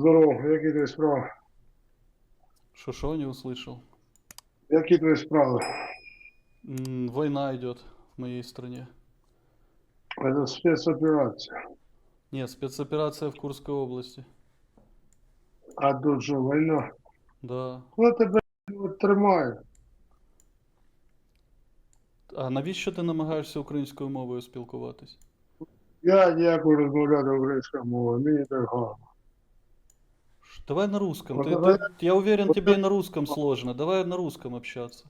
Здорово, які твої справи? Что, что не услышал? Які твої справи? М, Война идет в моей стране. Це спецоперація. Нет, спецоперация в Курской области. А тут що, війна? Да. Хто тебе от тримає? А навіщо ти намагаєшся українською мовою спілкуватись? Я ніякою розмовляти українською мовою, мені так гарно. Ш- Давай на русском. Вот Ты- давай- ты- я уверен, тебе и на русском сложно. Давай на русском общаться.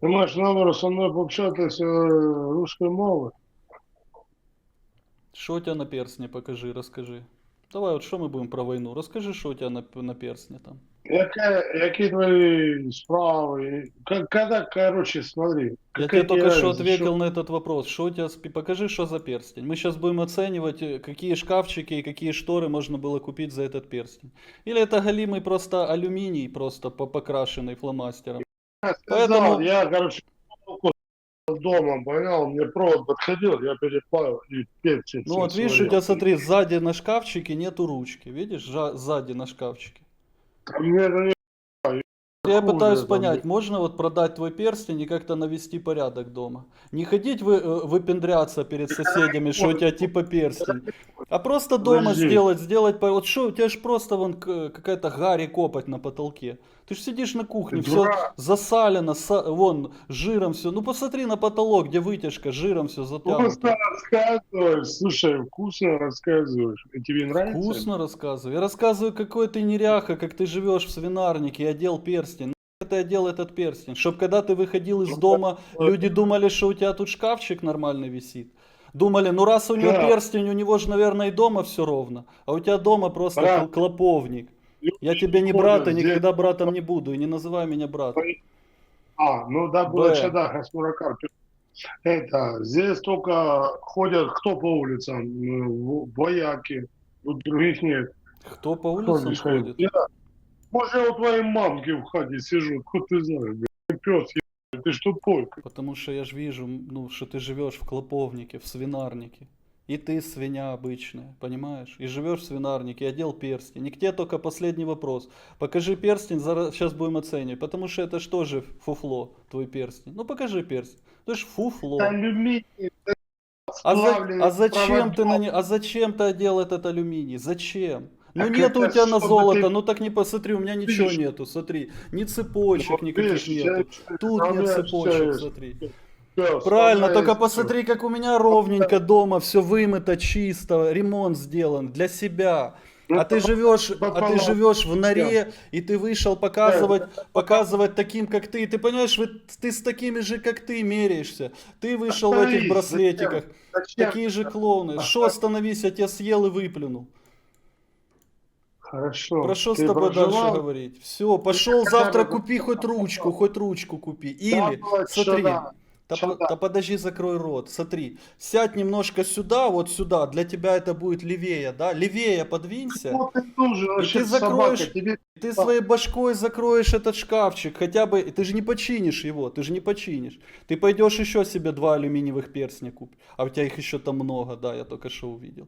Ти маєш намір зі мною пообщатися е, русською мовою? Что у тебя на перстне, покажи, расскажи. Давай, вот что мы будем про войну? Расскажи, что у тебя на, на перстне там. Яке, які твої справи? Как, когда, короче, смотри. Я тебе только что ответил на этот вопрос. Что у тебя, покажи, что за перстень. Мы сейчас будем оценивать, э, какие шкафчики и какие шторы можно было купить за этот перстень. Или это галимый просто алюминий, просто по- покрашенный фломастером. Я сказал, Поэтому- я, короче, дома, понял, мне провод подходил, я переплавил и перчик. Ну вот видишь, у тебя, смотри, сзади на шкафчике нету ручки. Видишь, жа- сзади на шкафчике. Мне это не... Я пытаюсь понять, можно вот продать твой перстень и как-то навести порядок дома? Не ходить вы, э, выпендряться перед соседями, что у тебя типа перстень, а просто дома Подожди. сделать, сделать, по- вот что, у тебя же просто вон к- какая-то гарри копоть на потолке. Ты же сидишь на кухне, Ты все дурак. засалено, са- вон, жиром все. Ну посмотри на потолок, где вытяжка, жиром все затянуто. Вкусно рассказываешь, слушай, вкусно рассказываешь. И тебе нравится? Вкусно рассказываю. Я рассказываю, какой ты неряха, как ты живешь в свинарнике и одел перстень. Ты одел этот перстень? Чтоб когда ты выходил из дома, люди думали, что у тебя тут шкафчик нормальный висит. Думали, ну раз у него Да. перстень, у него же, наверное, и дома все ровно. А у тебя дома просто Брат. кл- клоповник. Я тебе не брат и никогда братом не буду. И не называй меня братом. А, ну да, было да, Хасмуракар. Это, здесь только ходят, кто по улицам? Вояки, тут других нет. Кто по улицам ходит? ходит? Может, я у твоей мамки в хате сижу, откуда ты знаешь, блядь, пес, ты ж тупой. Потому что я же вижу, ну, что ты живешь в клоповнике, в свинарнике. И ты свинья обычная, понимаешь? И живешь в свинарнике, одел перстень. И к тебе только последний вопрос. Покажи перстень, сейчас будем оценивать. Потому что это что же фуфло, твой перстень? Ну покажи перстень. Это ж фуфло. Алюминий, А, за- а зачем ты на. А зачем ты одел этот алюминий? Зачем? Ну Так нету у тебя на золото, ты- ну так не посмотри, у меня ничего Видишь? нету, смотри. Ни цепочек Ну, никаких видишь, нету. я- Тут а нет цепочек, есть. смотри. Пёс, Правильно, только есть посмотри, как у меня ровненько дома, все вымыто, чисто, ремонт сделан для себя. Ну, А ты живешь, а ты живешь в норе, и ты вышел показывать, показывать таким, как ты. Ты понимаешь, вы- ты с такими же, как ты, меряешься. Ты вышел в этих браслетиках. Такие же клоуны. Что остановись, я тебя съел и выплюнул. Хорошо. Про что с тобой дальше проживал? говорить? Все, пошел завтра купи хоть ручку, хоть ручку купи. Или, вот смотри, да, по- да подожди, закрой рот. Смотри, сядь немножко сюда, вот сюда. Для тебя это будет левее, да? Левее подвинься. Ну, ты нужен, вообще ты собака, закроешь- тебе Ты своей башкой закроешь этот шкафчик, хотя бы, ты же не починишь его, ты же не починишь. Ты пойдешь еще себе два алюминиевых перстня купить, а у тебя их еще там много, да, я только что увидел.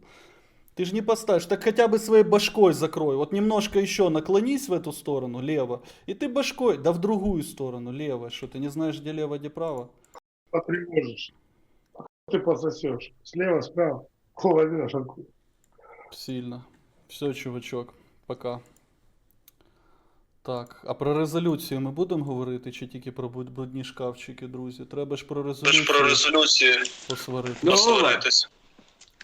Ты же не поставишь, так хотя бы своей башкой закрой. Вот немножко еще наклонись в эту сторону, лево, и ты башкой, да в другую сторону, лево. Что, ты не знаешь, где лево, где право? потревожишь. Ты пососешь. Слева, справа. Хуй возьмешь откуда. Сильно. Все, чувачок, пока. Так, а про резолюцію ми будемо говорити, чи тільки про буд- брудні шкафчики, друзі? Треба ж про Тож резолюцію про резолюцію посварити. посваритись.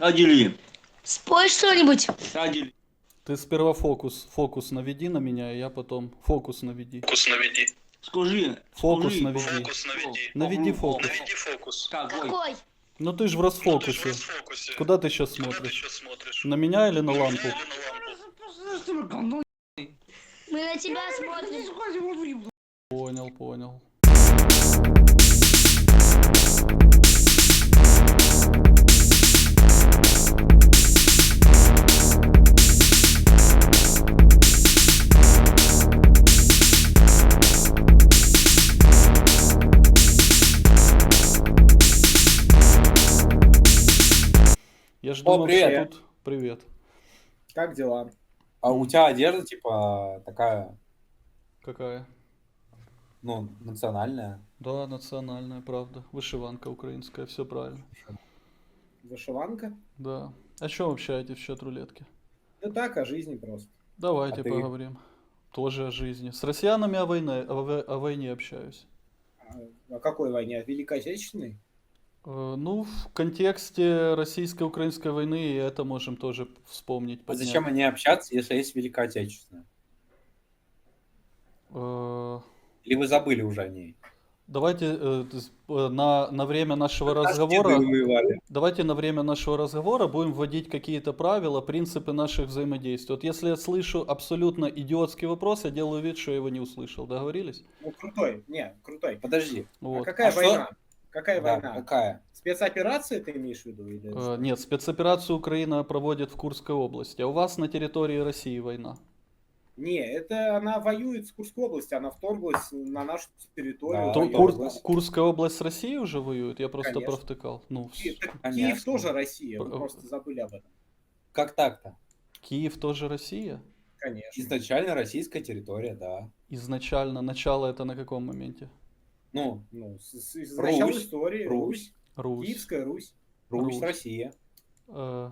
Адели. Спой что-нибудь. Адели. Ты сперва фокус, фокус наведи на меня, и я потом фокус наведи. Фокус наведи. Скажи. Фокус скажи. наведи. Фокус наведи. Наведи фокус. Наведи фокус. Какой? Какой? Ну ты же в Ну, ты ж в расфокусе. расфокусе. Куда ты сейчас Куда ты смотришь? сейчас смотришь? На меня или на лампу? Мы на тебя смотрим. Понял, понял. Я ж О, думал, привет. что тут... Привет. Как дела? А у тебя одежда, типа, такая, Какая? ну, национальная. Да, национальная, правда. Вышиванка украинская, все правильно. Вышиванка? Да. О чем общаетесь в счет рулетки? Ну так, о жизни просто. Давайте А ты? поговорим. Тоже о жизни. С россиянами о войне, о, о войне общаюсь. А О какой войне? О Великой Отечественной? Э, Ну, в контексте российско-украинской войны и это можем тоже вспомнить. А поднять. зачем они общаться, если есть Великая Отечественная? Э, Или вы забыли уже о ней? Давайте э, э, на, на время нашего разговора, давайте на время нашего разговора будем вводить какие-то правила, принципы наших взаимодействий. Вот если я слышу абсолютно идиотский вопрос, я делаю вид, что я его не услышал. Договорились? Ну, крутой. Не, крутой. Подожди. Вот. А какая А что- война? Какая Да, война? какая? Спецоперация ты имеешь в виду? Или... Э, Нет, спецоперацию Украина проводит в Курской области, а у вас на территории России война. Не, это она воюет с Курской области, она вторглась на нашу территорию. Да. Кур- область. Курская область с Россией уже воюет? Я просто Конечно. провтыкал. Ну, Ки- вс- так. Киев тоже Россия, вы Про- просто забыли об этом. Как так-то? Киев тоже Россия? Конечно. Изначально российская территория, да. Изначально, начало это на каком моменте? Ну, Ну, с, с- с начала Русь, истории Русь, Русь. Киевская Русь. Русь, Русь. Россия. Э,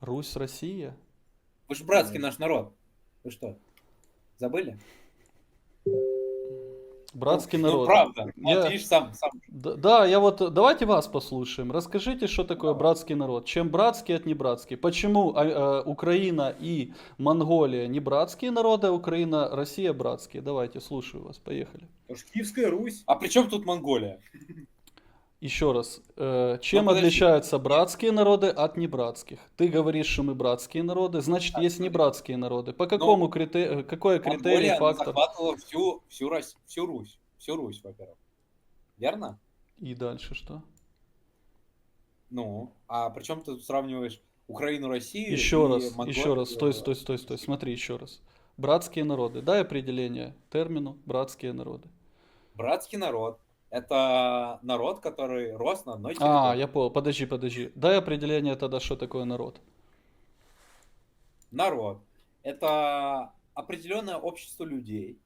Русь, Россия? Вы же братский наш народ. Вы что, забыли? Братский Ну, народ. Ну, правда. Я- Вот видишь, сам, сам. Д- Да, я вот давайте вас послушаем. Расскажите, что такое братский народ. Чем братский от небратский? Почему а, э, Украина и Монголия не братские народы, а Украина, Россия братские? Давайте, слушаю вас. Поехали. Потому что Киевская Русь. А при чем тут Монголия? Еще раз. э, чем Ну, отличаются братские народы от небратских? Ты говоришь, что мы братские народы, значит есть небратские народы. По какому критерию, какой критерий, Ну, Монголия она фактор? захватывала всю, всю, Рос- всю Русь. Всю Русь, во-первых. Верно? И дальше что? Ну, а при чем ты сравниваешь Украину, Россию Еще раз, Монголию? еще раз, стой, стой, стой, стой, смотри еще раз. Братские народы. Дай определение термину братские народы. Братский народ. Это народ, который рос на одной А, территории. я понял. Подожди, подожди. Дай определение тогда, что такое народ. Народ. Это определенное общество людей,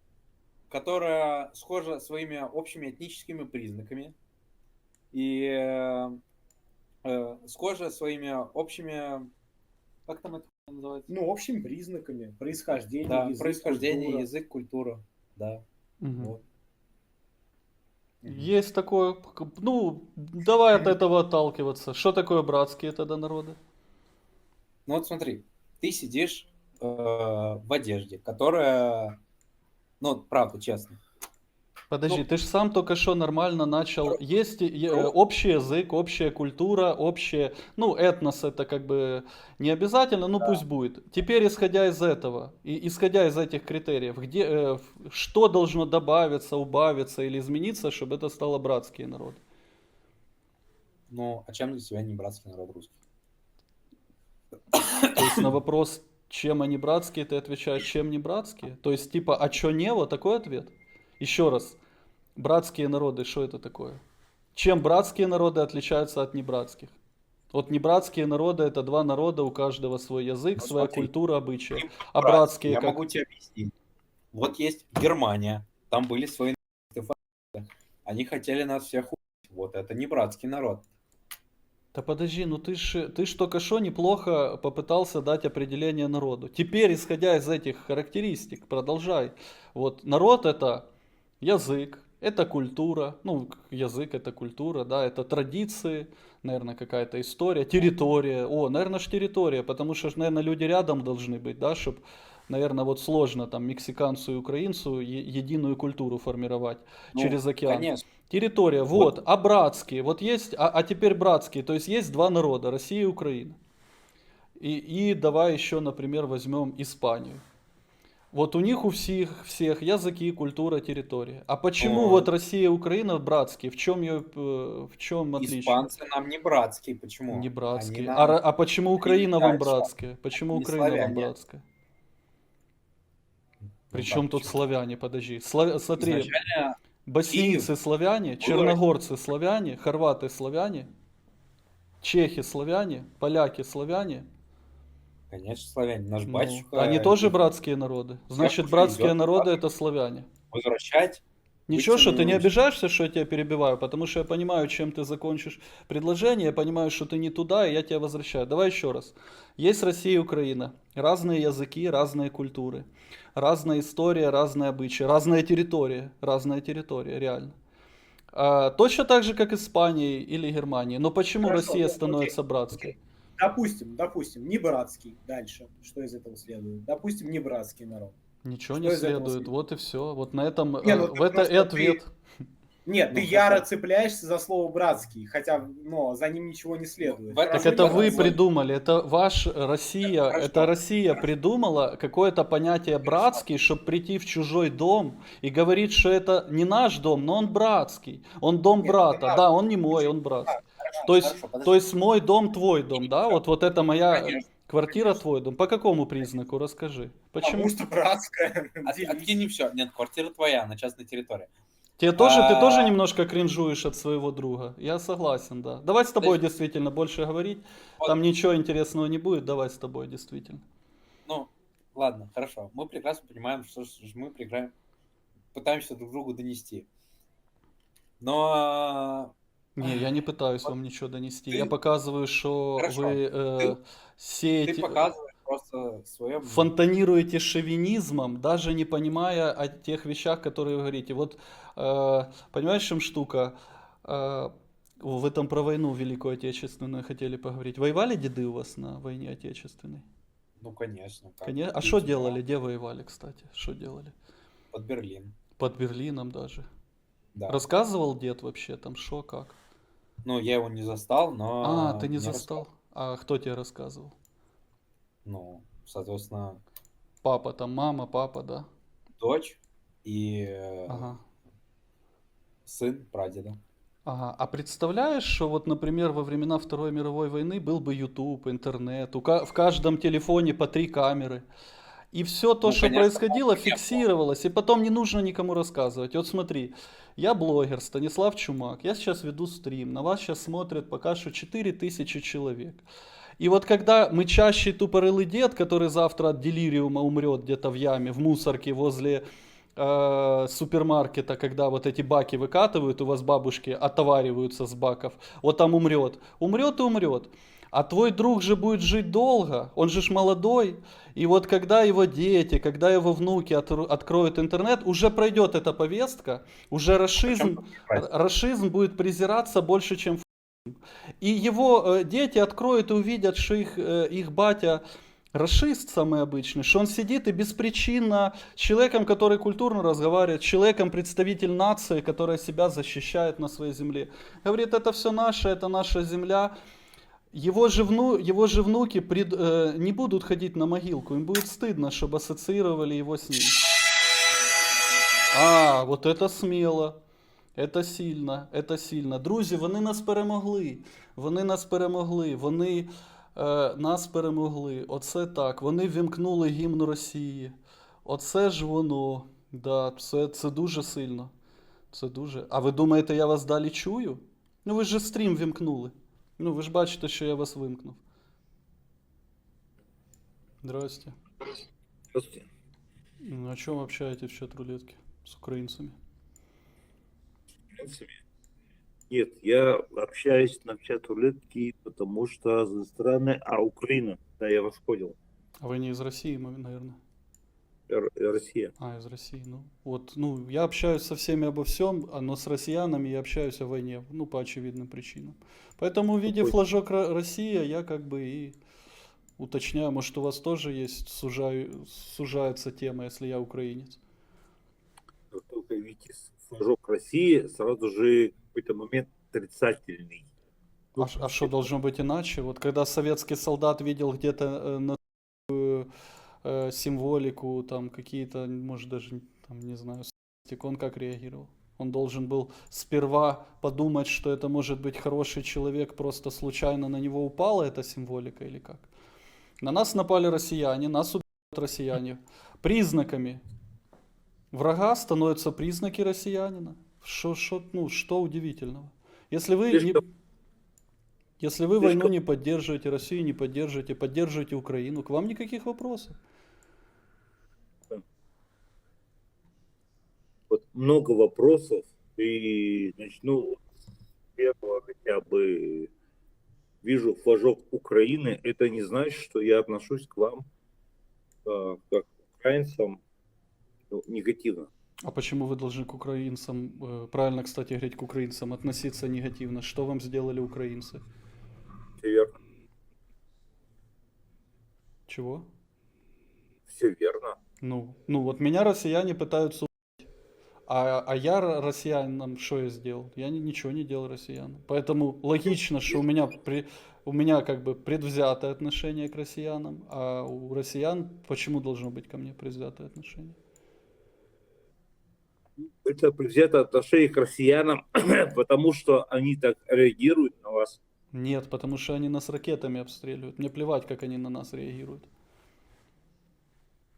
которое схоже своими общими этническими признаками и э, э, схоже своими общими... Как там это называется? Ну, общими признаками. Происхождение, Да, язык, происхождение, культура. язык, культура. Да. Мгм. Вот. Есть такое, ну, давай от этого отталкиваться. Что такое братские тогда народы? Ну вот смотри, ты сидишь э, в одежде, которая, ну, правда, честно, Подожди, Ну, ты же сам только что нормально начал. Есть Ру- общий язык, общая культура, общее, ну, этнос это как бы не обязательно, ну пусть будет. Теперь, исходя из этого, и исходя из этих критериев, где, э, что должно добавиться, убавиться или измениться, чтобы это стало братские народы? ну, а чем для тебя не братский народ русский? То есть на вопрос, чем они братские, ты отвечаешь, чем не братские? То есть типа, а чё не, вот такой ответ? Еще раз, братские народы, что это такое? Чем братские народы отличаются от небратских? Вот небратские народы это два народа, у каждого свой язык, Ну, своя смотри. культура, обычаи. А братские, Я как? могу тебе объяснить. Вот есть Германия, там были свои. Они хотели нас всех убить. Вот это не братский народ. Да подожди, ну ты ж, ты ж только что неплохо попытался дать определение народу. Теперь, исходя из этих характеристик, продолжай. Вот народ это язык, это культура, ну язык это культура, да, это традиции, наверное, какая-то история, территория. О, наверное, ж территория, потому что, наверное, люди рядом должны быть, да, чтобы, наверное, вот сложно там мексиканцу и украинцу единую культуру формировать Ну, через океан. Конечно. Территория, вот, а братские, вот есть, а, а теперь братские, то есть есть два народа, Россия и Украина. И, и давай еще, например, возьмем Испанию. Вот у них у всех, всех языки, культура, территория. А почему О. вот Россия и Украина братские? В чем, ее, э, в чем отличие? Испанцы нам не братские. Почему? Не братские. Они А, нам- ра- а почему Украина вам братская? Почему Украина вам славяне. братская? Ну, Причем как тут почему? славяне, подожди. Славя- Смотри, Изначально Боснийцы славяне, Было черногорцы славяне, хорваты славяне, чехи славяне, поляки славяне. Конечно, славяне. Наш Ну, батюшка... они тоже братские народы. Значит, братские идет, народы это славяне. Возвращать. Ничего, что ты не обижаешься, что я тебя перебиваю, потому что я понимаю, чем ты закончишь предложение, я понимаю, что ты не туда, и я тебя возвращаю. Давай еще раз. Есть Россия и Украина. Разные языки, разные культуры. Разная история, разные обычаи, разная территория. Разная территория, реально. А, точно так же, как Испания или Германия. Но почему Хорошо, Россия ну, становится окей, братской? окей. Допустим, допустим, не братский. Дальше. Что из этого следует? Допустим, не братский народ. Ничего Что не следует. следует? Вот и все. Вот на этом Не, э, ну в ты это и ответ. Нет, Ну, ты яро хорошо. цепляешься за слово братский, хотя, но за ним ничего не следует. В Так Хорошо, это вы братский. придумали, это ваш Россия, Хорошо. это Россия придумала какое-то понятие братский, чтобы прийти в чужой дом и говорить, что это не наш дом, но он братский, он дом Нет, брата, это да, он не мой, он братский. То есть, хорошо, подожди. то есть мой дом твой дом, да, вот вот это моя Конечно. квартира твой дом. По какому признаку, расскажи? Почему? Потому что братская. От- Делись. Откинь все. Нет, квартира твоя на частной территории. Тебе тоже, ты А. тоже немножко кринжуешь от своего друга. Я согласен, да. Давай с тобой есть- действительно больше говорить. Вот. Там ничего интересного не будет. Давай с тобой действительно. Ну, ладно, хорошо. Мы прекрасно понимаем, что мы прекрасно пытаемся друг другу донести. Но Не, я не пытаюсь вам ничего донести. Ты- Я показываю, что Хорошо. вы э, Ты- сеете, ты показываешь просто свое фонтанируете шовинизмом, даже не понимая о тех вещах, которые вы говорите. Вот, э, понимаешь, в чем штука? Э, вы там про войну Великую Отечественную хотели поговорить. Воевали деды у вас на войне Отечественной? Ну, конечно. как Коне- А что да, делали? Где воевали, кстати? Что делали? Под Берлин. Под Берлином даже. Да. Рассказывал дед вообще там, что, как? Ну, я его не застал, но... А, ты не мне застал? рассказывал. А кто тебе рассказывал? Ну, соответственно, Папа там, мама, папа, да? дочь и э, Ага. сын прадеда. Ага. А представляешь, что вот, например, во времена Второй мировой войны был бы YouTube, интернет, у ка- в каждом телефоне по три камеры. И все то, Ну, что конечно, происходило, не было. фиксировалось, и потом не нужно никому рассказывать. Вот смотри, я блогер Станислав Чумак, я сейчас веду стрим, на вас сейчас смотрят пока что 4000 человек. И вот когда мы чаще тупорылый дед, который завтра от делириума умрет где-то в яме, в мусорке возле э, супермаркета, когда вот эти баки выкатывают, у вас бабушки отовариваются с баков, вот там умрет. Умрет и умрет. А твой друг же будет жить долго, он же ж молодой. И вот когда его дети, когда его внуки отру- откроют интернет, уже пройдет эта повестка, уже расизм, расизм будет презираться больше, чем фашизм. И его э, дети откроют и увидят, что их, э, их батя расист самый обычный, что он сидит и беспричинно с человеком, который культурно разговаривает, человеком, представитель нации, которая себя защищает на своей земле. Говорит, это все наше, это наша земля. Его же, вну, его же внуки пред- э, не будут ходить на могилку, им будет стыдно, чтобы ассоциировали его с ним. А, вот это смело. Это сильно, это сильно. Друзі, вони нас перемогли. Вони нас перемогли. Вони е, нас перемогли. Оце так. Вони вімкнули гімн Росії. Оце ж воно. Да, це, це дуже сильно. Це дуже. А ви думаєте, я вас далі чую? Ну ви ж стрім вімкнули. Ну ви ж бачите, що я вас вимкнув. Здрасте. Здравствуйте. Ну, О чем общаетесь в чат-рулетке с украинцами? Принципе, Нет, я общаюсь на чат рулетки, потому что с другой стороны, а Украина, да, я вас понял, А вы не из России, наверное? Р- Россия. А, из России, ну. Вот, ну, я общаюсь со всеми обо всем, а, но с россиянами я общаюсь о войне, ну, по очевидным причинам. Поэтому, увидев Какой? флажок Ро- Россия, я как бы и уточняю, может, у вас тоже есть, сужаю, сужается тема, если я украинец. Как только видите флажок России, сразу же какой-то момент отрицательный. А, а что должно быть иначе? Вот когда советский солдат видел где-то э, на э, символику, там какие-то, может даже, там, не знаю, стик, он как реагировал? Он должен был сперва подумать, что это может быть хороший человек, просто случайно на него упала эта символика или как? На нас напали россияне, нас убивают россияне. Признаками врага становятся признаки россиянина. Что, что, ну, что удивительного? Если вы... Не- Если вы войну не поддерживаете, Россию не поддерживаете, поддерживаете Украину, к вам никаких вопросов. Вот много вопросов, и начну с первого хотя бы. Вижу флажок Украины. Это не значит, что я отношусь к вам а, как к украинцам ну, негативно. А почему вы должны к украинцам, э, правильно, кстати, говорить, к украинцам относиться негативно? Что вам сделали украинцы? Все верно. Чего? Все верно. Ну, ну вот меня россияне пытаются. А, а я ро- россиянам что я сделал? Я ни- ничего не делал россиянам. Поэтому логично, что у меня, при, у меня как бы предвзятое отношение к россиянам, а у россиян почему должно быть ко мне предвзятое отношение? Это предвзято отношение к россиянам, потому что они так реагируют на вас. Нет, потому что они нас ракетами обстреливают. Мне плевать, как они на нас реагируют.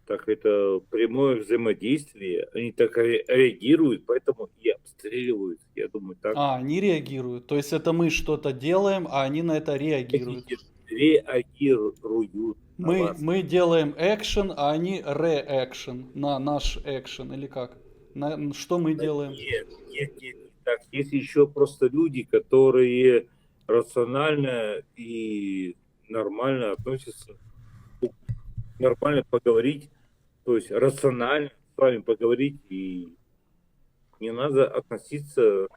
Так это прямое взаимодействие. Они так ре- реагируют, поэтому и обстреливают. Я думаю, так. А, они реагируют. То есть это мы что-то делаем, а они на это реагируют. Реагируют Мы, мы делаем экшен, а они реэкшен на наш экшен, или как? На, что мы делаем? Нет, нет, нет, не так. Есть еще просто люди, которые рационально и нормально относятся, нормально поговорить, то есть рационально с вами поговорить, и не надо относиться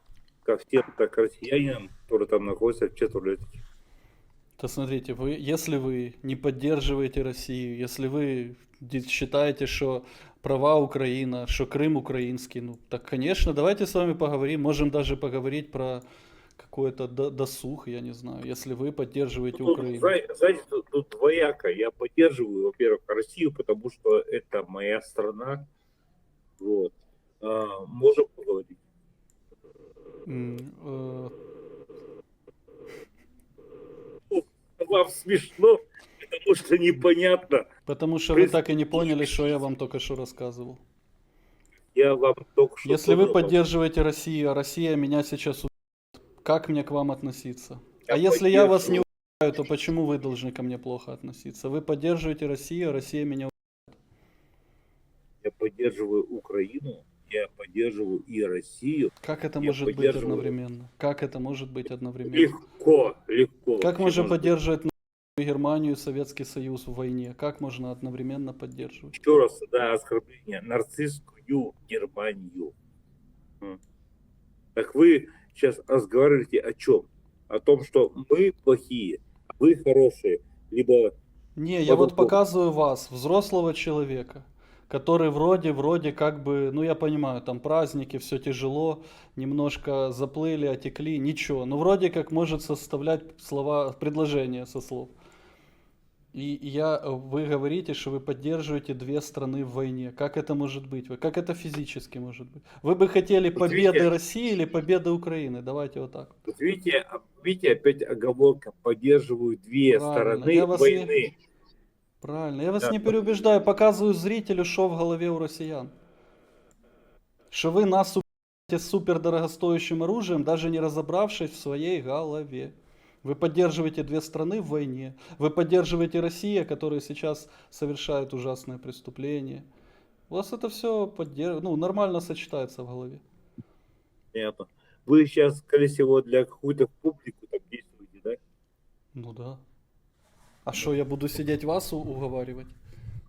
ко всем так россиянам, которые там находятся в четверть. То смотрите, вы, если вы не поддерживаете Россию, если вы считаете, что права Украина, что Крым украинский, ну так, конечно, давайте с вами поговорим. Можем даже поговорить про какой-то до- досуг, я не знаю, если вы поддерживаете Тут, Украину. зна- знаете, тут, тут двояко. Я поддерживаю, во-первых, Россию, потому что это моя страна. Вот. А, можем поговорить. М, э, Вам смешно, потому что непонятно. Потому что вы так и не поняли, что я вам только что рассказывал. Я вам только что... Если вы поддерживаете Россию, а Россия меня сейчас как мне к вам относиться? Я а если я вас не убиваю, то почему вы должны ко мне плохо относиться? Вы поддерживаете Россию, а Россия меня Я поддерживаю Украину, я поддерживаю и Россию. Как это Я может быть поддерживаю. одновременно? Как это может быть одновременно? Легко, легко. Как можно быть. поддерживать Германию и Советский Союз в войне? Как можно одновременно поддерживать? Еще раз, да, оскорбление. Нацистскую Германию. Так вы сейчас разговариваете о чем? О том, что мы плохие, а вы хорошие. Либо Не, я вот показываю вас, взрослого человека, который вроде, вроде как бы, ну я понимаю, там праздники, все тяжело, немножко заплыли, отекли, ничего, но вроде как может составлять слова, предложения со слов. И я, э, вы говорите, что вы поддерживаете две страны в войне. Как это может быть? Как это физически может быть? Вы бы хотели Вот победы видите- России или победы Украины? Давайте вот так. Вот видите, а- видите, опять оговорка. Поддерживаю две Правильно, стороны я вас не- войны. Правильно. Я вас Да. не переубеждаю, показываю зрителю, что в голове у россиян. Что вы нас убиваете супер дорогостоящим оружием, даже не разобравшись в своей голове. Вы поддерживаете две страны в войне. Вы поддерживаете Россию, которая сейчас совершает ужасные преступления. У вас это все поддерж... ну, нормально сочетается в голове. Понятно. Вы сейчас, скорее всего, для какую-то публику там действуете, да? Ну да. А что, я буду сидеть вас уговаривать?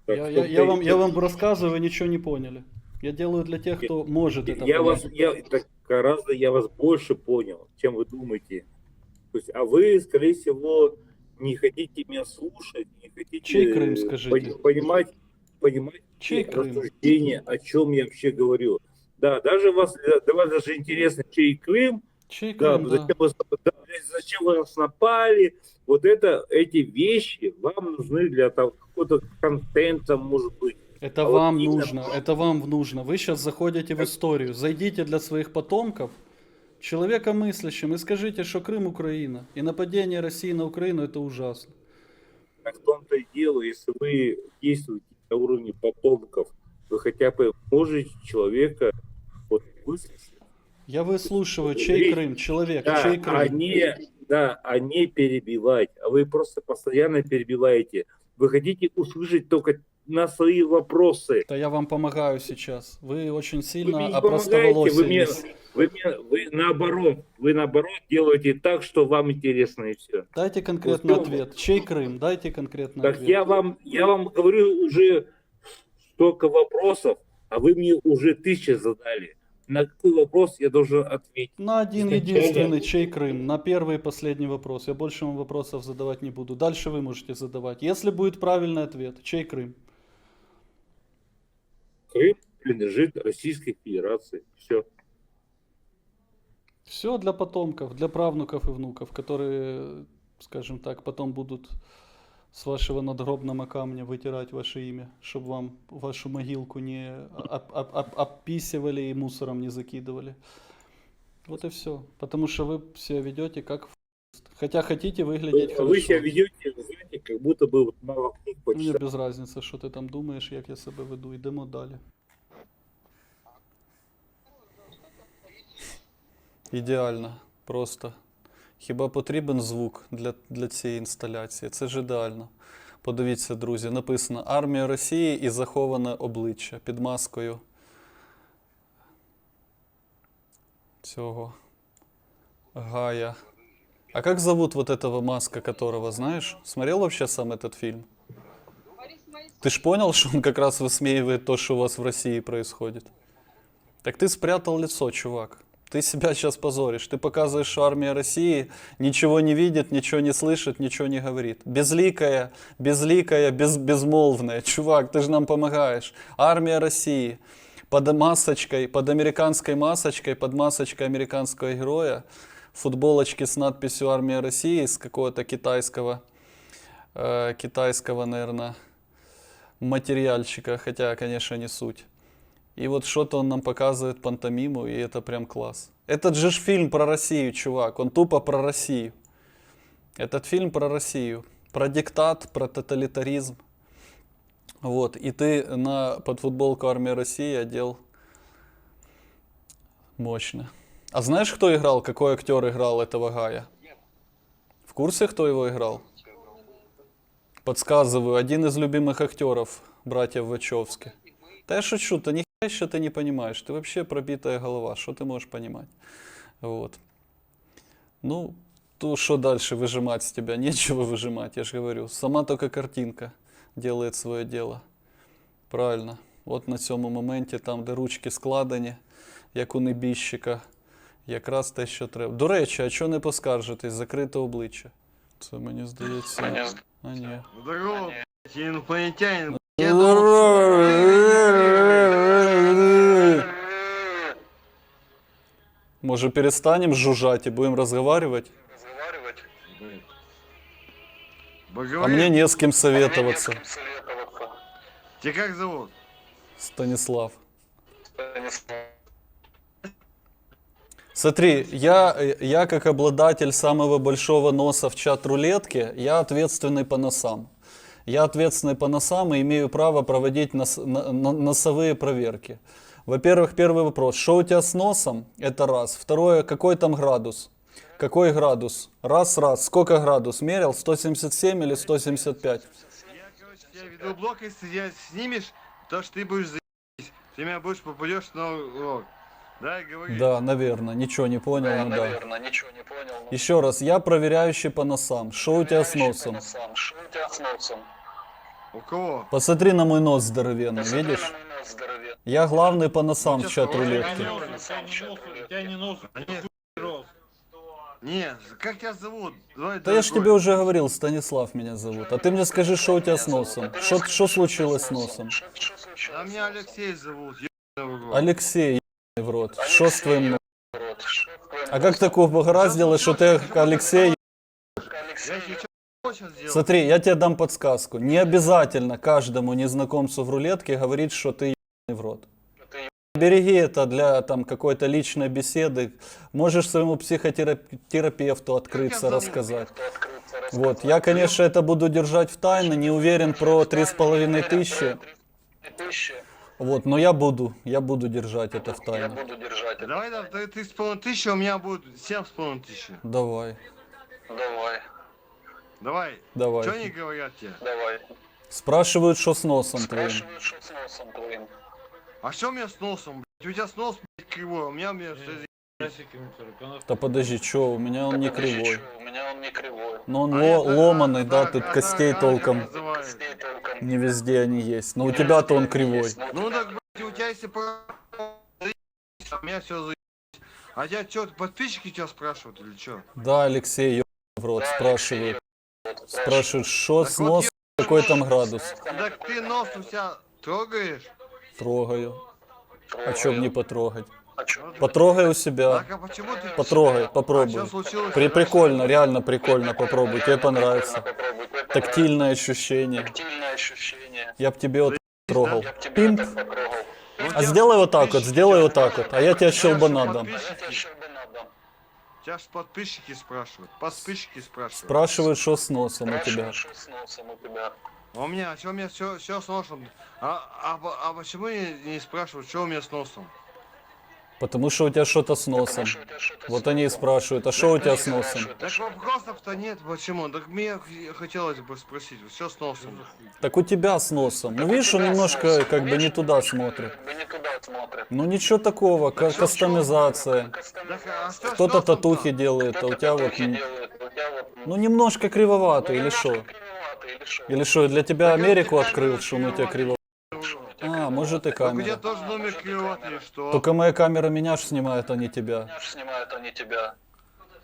Так, я, я, я вам, я вам рассказываю, вы ничего не поняли. Я делаю для тех, кто может это Я понять. вас, я, так гораздо я вас больше понял, чем вы думаете. То есть, а вы, скорее всего, не хотите меня слушать, не хотите Чей Крым, э, скажите? пони- понимать, понимать Чей Крым? рассуждение, о чем я вообще говорю. Да, даже вас, для вас даже интересно, чей Крым, Чей да, Крым, да. зачем, вас, да, зачем вы нас напали, вот это, эти вещи вам нужны для того, какого-то контента, может быть. Это А вот вам именно- нужно, это вам нужно. Вы сейчас заходите в историю. Зайдите для своих потомков, человека мыслящим, и скажите, что Крым Украина. И нападение России на Украину это ужасно. Так в том-то и дело, если вы действуете на уровне потомков, вы хотя бы можете человека вот выслушать. Я выслушиваю, чей Речь- Крым, человек, Да, чей Крым. а не, да, а не перебивать. А вы просто постоянно перебиваете. Вы хотите услышать только на свои вопросы. Да я вам помогаю сейчас. Вы очень Вы сильно не помогаете, вы мне, опростоволосились. вы, мне, вы наоборот, вы наоборот делаете так, что вам интересно и все. Дайте конкретный Успел? ответ. Чей Крым? Дайте конкретный Так ответ. я вам, я вам говорю уже столько вопросов, а вы мне уже тысячи задали. На какой вопрос я должен ответить? На один единственный, чей Крым? На первый и последний вопрос. Я больше вам вопросов задавать не буду. Дальше вы можете задавать. Если будет правильный ответ, чей Крым? Крым принадлежит Российской Федерации. Все. Все для потомков, для правнуков и внуков, которые, скажем так, потом будут с вашего надгробного камня вытирать ваше имя, чтобы вам вашу могилку не оп- оп- оп- обписывали и мусором не закидывали. Вот и все. Потому что вы себя ведете как Хотя хотите выглядеть Вы, хорошо. вы себя ведете, как будто бы вот мало книг Мені почитали. без разниці, що ти там думаєш, як я себе веду. Йдемо далі. Ідеально. Просто. Хіба потрібен звук для, для цієї інсталяції? Це ж ідеально. Подивіться, друзі, написано Армія Росії і заховане обличчя під маскою цього Гая. А как зовут вот этого маска, которого, знаешь? Смотрел вообще сам этот фильм? Ты ж понял, что он как раз высмеивает то, что у вас в России происходит? Так ты спрятал лицо, чувак. Ты себя сейчас позоришь. Ты показываешь, что армия России ничего не видит, ничего не слышит, ничего не говорит. Безликая, безликая, без, безмолвная. Чувак, ты же нам помогаешь. Армия России под масочкой, под американской масочкой, под масочкой американского героя, футболочки с надписью «Армия России» с какого-то китайского, э, китайского, наверное, материальчика, хотя, конечно, не суть. И вот что-то он нам показывает пантомиму, и это прям класс. Этот же фильм про Россию, чувак, он тупо про Россию. Этот фильм про Россию, про диктат, про тоталитаризм. Вот, и ты на под футболку Армия России одел мощно. А знаешь, кто играл, какой актер играл этого Гая? В курсе, кто его играл? Подсказываю, один из любимых актеров братьев Вачовски. Да я шучу, ты ни еще ты не понимаешь, ты вообще пробитая голова, что ты можешь понимать? Вот. Ну, то что дальше выжимать с тебя? Нечего выжимать, я же говорю. Сама только картинка делает свое дело. Правильно. От на цьому моменті, там, де ручки складені, як у небіжчика, якраз те, що треба. До речі, а чого не поскаржитись? Закрите обличчя. Це мені здається. А ні. Здорово, блядь, я инопланетянин. Може перестанем жужжать и будем разговаривать? Разговаривать. А мне не с кем советоваться. Тебя как зовут? Станислав. Смотри, я, я как обладатель самого большого носа в чат-рулетке, я ответственный по носам. Я ответственный по носам и имею право проводить нос- на- на- носовые проверки. Во-первых, первый вопрос. Что у тебя с носом? Это раз. Второе, какой там градус? Какой градус? Раз, раз. Сколько градус? Мерил? 177 или 175? Я, короче, если я снимешь, то что ты будешь за***ись. Ты меня будешь попадешь на урок. Да, говори. Да, наверное. Ничего не понял, ну да. наверное, ничего не понял. ну. Еще раз, я проверяющий по носам. Что у тебя с носом? Что у тебя с носом? У кого? Посмотри на мой нос здоровенный, видишь? Я главный по носам в сейчас чат-рулетке. Не, как тебя зовут? Давай, Да я ж тебе уже говорил, Станислав меня зовут. А ты мне скажи, что у тебя с носом? Что случилось с носом? А меня Алексей зовут. Алексей, в рот. С твоим носом? А как такого погораздило, что ты Алексей? Смотри, я тебе дам подсказку. Не обязательно каждому незнакомцу в рулетке говорить, что ты ебаный в рот. Береги это для там какой-то личной беседы. Можешь своему психотерапевту открыться, рассказать. Вот, я, конечно, это буду держать в тайне, не уверен про три с половиной тысячи. Вот, но я буду, я буду держать это в тайне. Давай, да, ты, ты с половиной тысячи, а у меня будет семь с половиной тысячи. Давай. Давай. Давай. Что они говорят тебе? Спрашивают, что с носом твоим. А что у меня с носом, блядь? У тебя с нос, блядь, кривой, а у меня, у меня все Да подожди, что, у меня он не кривой. У меня он не кривой. Но он А ло- это- ломаный, да, тут костей толком не везде они есть. Но у тебя-то он кривой. Ну так, блядь, у тебя если по... у меня все за... А тебя что, подписчики тебя спрашивают или что? Да, Алексей, ё в рот, спрашивают. Спрашивают, что Так с вот носом, я- какой там градус. Так ты нос у себя трогаешь? Трогаю. А чё б не потрогать? А? Потрогай у себя. Так а почему ты... Потрогай, А попробуй. что случилось? При прикольно, реально прикольно, попробуй, тебе понравится. Тактильное ощущение. Тактильное ощущение. Я б тебе вот трогал. Пимп. Ну, А сделай вот так вот, сделай вот так вот, а я тебе щелбана дам. Тебя ж подписчики спрашивают. Подписчики спрашивают. Спрашивают, что с носом у тебя. что с носом у тебя. А у меня, что у меня все, все с носом? А, а, а почему не, не спрашивают, что у меня с носом? Потому что у тебя что-то с носом. Потому что Вот с они и спрашивают, а что у тебя с носом? Так вопросов-то нет, почему? Так мне хотелось бы спросить, все с носом. Так у тебя с носом. Ну видишь, он немножко как бы не туда смотрит. Как бы не туда смотрит. Ну ничего такого, ка- кастомизация. Так, а Кто-то татухи делает, а у тебя вот... Ну немножко кривовато, или что? кривовато, или что? Или что, для тебя Так это Америку открыл, что он у тебя криво? А, может и Так камера. Тоже номер кривотный, что? Только моя камера меня ж снимает, а не тебя. Меня ж снимают они тебя.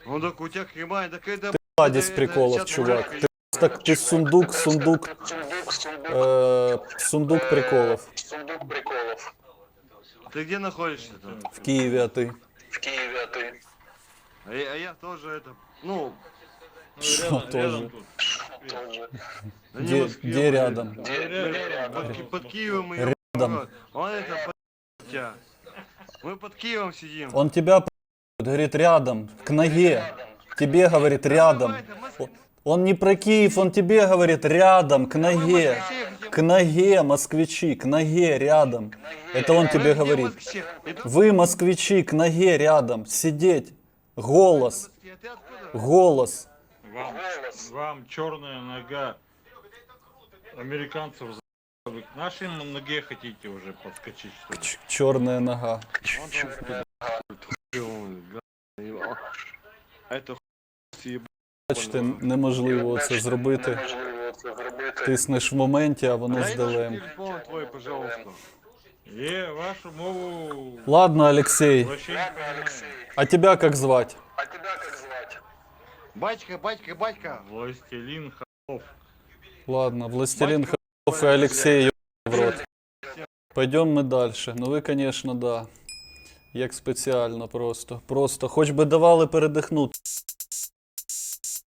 Ну так у тебя кривая, так это... Ладис это- приколов, чувак. Ты, так, ты сундук, сундук, Сундук, сундук, э, сундук приколов. сундук приколов. Ты где находишься-то? В Киеве, а ты? В Киеве, а ты? А я, а я тоже это... Ну, Что тоже? Тоже. да не Где, Москве, где блин. рядом? Где, где рядом? Под, Ки- под Киевом и Рядом. Он это тебя. Мы под Киевом сидим. Он тебя говорит рядом, к ноге. Тебе говорит рядом. Он не про Киев, он тебе говорит рядом, к ноге. К ноге, москвичи, к ноге рядом. Это он тебе говорит. Вы, москвичи, к ноге рядом, сидеть. Голос, а голос. Вам, вам черная нога американцев Вы к ноге хотите уже подскочить, что ли? Ч- черная нога. А Это хуй Бачите, неможливо це зробити. Тиснеш в моменті, а воно Дай з наш делеєм. телефон твой, пожалуйста. Е, вашу мову Ладно, Алексей, вообще не Ладно, понимаю. Алексей, а тебя как звать? а тебя как звать? Батька, батька, батька. Властелин холов. Ладно, Властелин и Алексей ё- в рот. Пойдем мы дальше. Ну ви, конечно, да. Як спеціально просто. Просто. Хоч би давали передихнути.